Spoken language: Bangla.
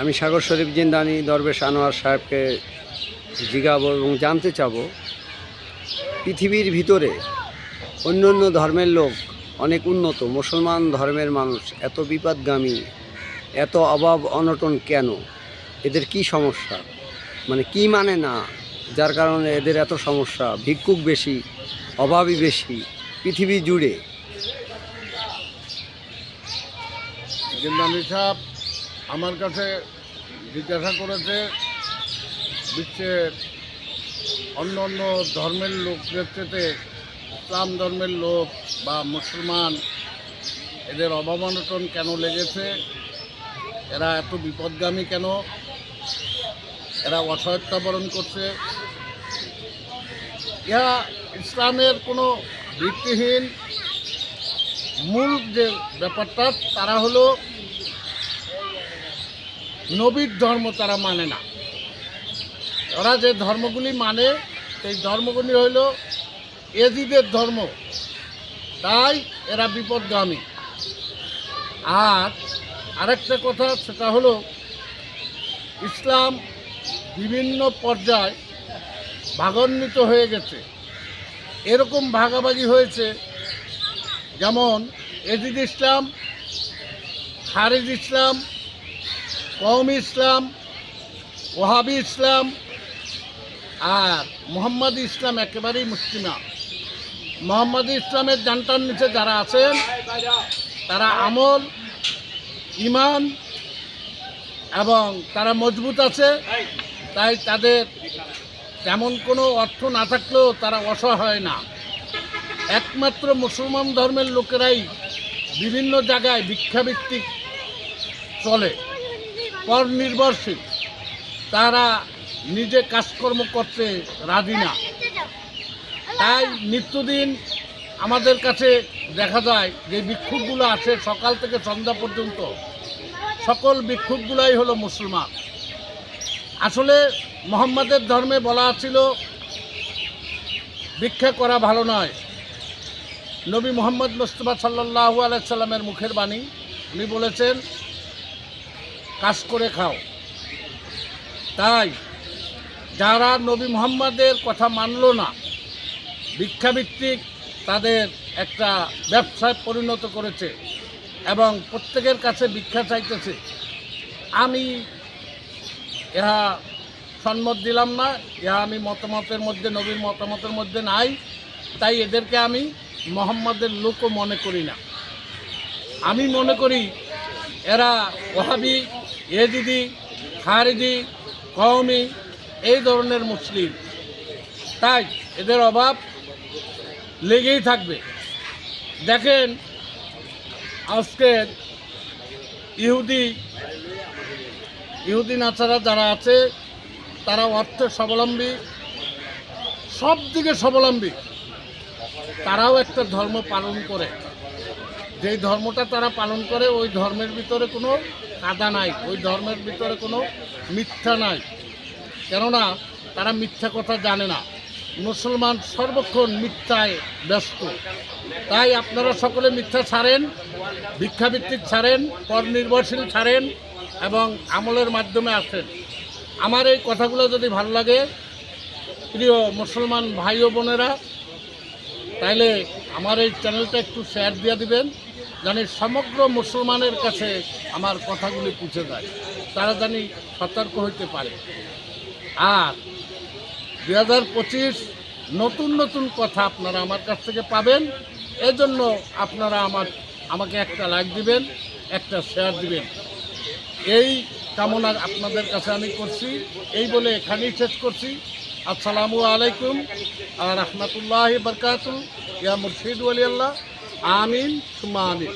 আমি সাগর শরীফ জিন্দানি, দরবেশ আনোয়ার সাহেবকে জিগাব এবং জানতে চাবো, পৃথিবীর ভিতরে অন্য অন্য ধর্মের লোক অনেক উন্নত, মুসলমান ধর্মের মানুষ এত বিপদগামী, এত অভাব অনটন কেন? এদের কি সমস্যা? মানে কি মানে না? যার কারণে এদের এত সমস্যা, ভিক্ষুক বেশি অভাবই বেশি, পৃথিবী জুড়ে। জিন্দানি সাহেব আমার কাছে জিজ্ঞাসা করেছে বিশ্বের অন্য অন্য ধর্মের লোকদের চেতে ইসলাম ধর্মের লোক বা মুসলমান, এদের অভাব কেন লেগেছে? এরা এত বিপদগামী কেন? এরা অসহায়তা বরণ করছে। ইহা ইসলামের কোনো ভিত্তিহীন মূল যে ব্যাপারটা, তারা হলো নবীর ধর্ম তারা মানে না। ওরা যে ধর্মগুলি মানে সেই ধর্মগুলি হইল এজিদের ধর্ম। তাই এরা বিপদগামী। আর আরেকটা কথা, সেটা হলো ইসলাম বিভিন্ন পর্যায় ভাগান্বিত হয়ে গেছে। এরকম ভাগাভাগি হয়েছে, যেমন এজিদ ইসলাম, খারিজ ইসলাম কওমি ইসলাম ওহাবি ইসলাম আর মোহাম্মদ ইসলাম একেবারেই মুসলিমা। মোহাম্মদ ইসলামের জানটার নিচে যারা আছেন, তারা আমল ইমান এবং তারা মজবুত আছে, তাই তাদের তেমন কোনো অর্থ না থাকলেও তারা অসহায় না। একমাত্র মুসলমান ধর্মের লোকেরাই বিভিন্ন জায়গায় ভিক্ষাভিত্তিক চলে। পর নির্ভরশীল। তারা নিজে কাজকর্ম করতে রাজি না। তাই নিত্যদিন আমাদের কাছে দেখা যায় যে ভিক্ষুকগুলো আছে সকাল থেকে সন্ধ্যা পর্যন্ত। সকল ভিক্ষুকগুলাই হলো মুসলমান। আসলে মোহাম্মদের ধর্মে বলা ছিল ভিক্ষা করা ভালো নয়। নবী মোহাম্মদ মুস্তফা সাল্লাহু আলাইসাল্লামের মুখের বাণী। উনি বলেছেন কাজ করে খাও। তাই যারা নবী মোহাম্মদের কথা মানল না, ভিক্ষাভিত্তিক তাদের একটা ব্যবসায় পরিণত করেছে এবং প্রত্যেকের কাছে ভিক্ষা চাইতেছে। আমি ইহা সম্মত দিলাম না, ইহা আমি মতামতের মধ্যে, নবীর মতামতের মধ্যে নাই, তাই এদেরকে আমি মোহাম্মদের লোকও মনে করি না। আমি মনে করি, এরা ওহাবি এজিদি খারিজি কওমি, এই ধরনের মুসলিম। তাই এদের অভাব লেগেই থাকবে। দেখেন আজকের ইহুদি ইহুদি নাচারা যারা আছে, তারা অর্থের স্বাবলম্বী সব দিকে স্বাবলম্বী। তারাও একটা ধর্ম পালন করে। যেই ধর্মটা তারা পালন করে, ওই ধর্মের ভিতরে কোনো কাদা নাই, ওই ধর্মের ভিতরে কোনো মিথ্যা নাই। কেননা, তারা মিথ্যা কথা জানে না। মুসলমান সর্বক্ষণ মিথ্যায় ব্যস্ত। তাই আপনারা সকলে মিথ্যা ছাড়েন ভিক্ষাভিত্তিক ছাড়েন পর নির্ভরশীল ছাড়েন এবং আমলের মাধ্যমে আসেন। আমার এই কথাগুলো যদি ভালো লাগে, প্রিয় মুসলমান ভাই ও বোনেরা, তাইলে আমার এই চ্যানেলটা একটু শেয়ার দিয়ে দিবেন। জানি সমগ্র মুসলমানের কাছে আমার কথাগুলি পৌঁছে যায়। তারা জানি সতর্ক হইতে পারে। আর দুই হাজার পঁচিশ নতুন নতুন কথা আপনারা আমার কাছ থেকে পাবেন। এজন্য আপনারা আমার, আমাকে একটা লাইক দিবেন, একটা শেয়ার দিবেন। এই কামনা আপনাদের কাছে আমি করছি। এই বলে এখানেই শেষ করছি। আসসালামু আলাইকুম। আর রহমতুল্লাহ বরকাত ইয়া মুর্শিদ ওয়ালি আল্লাহ। আমিন সুমা আমিন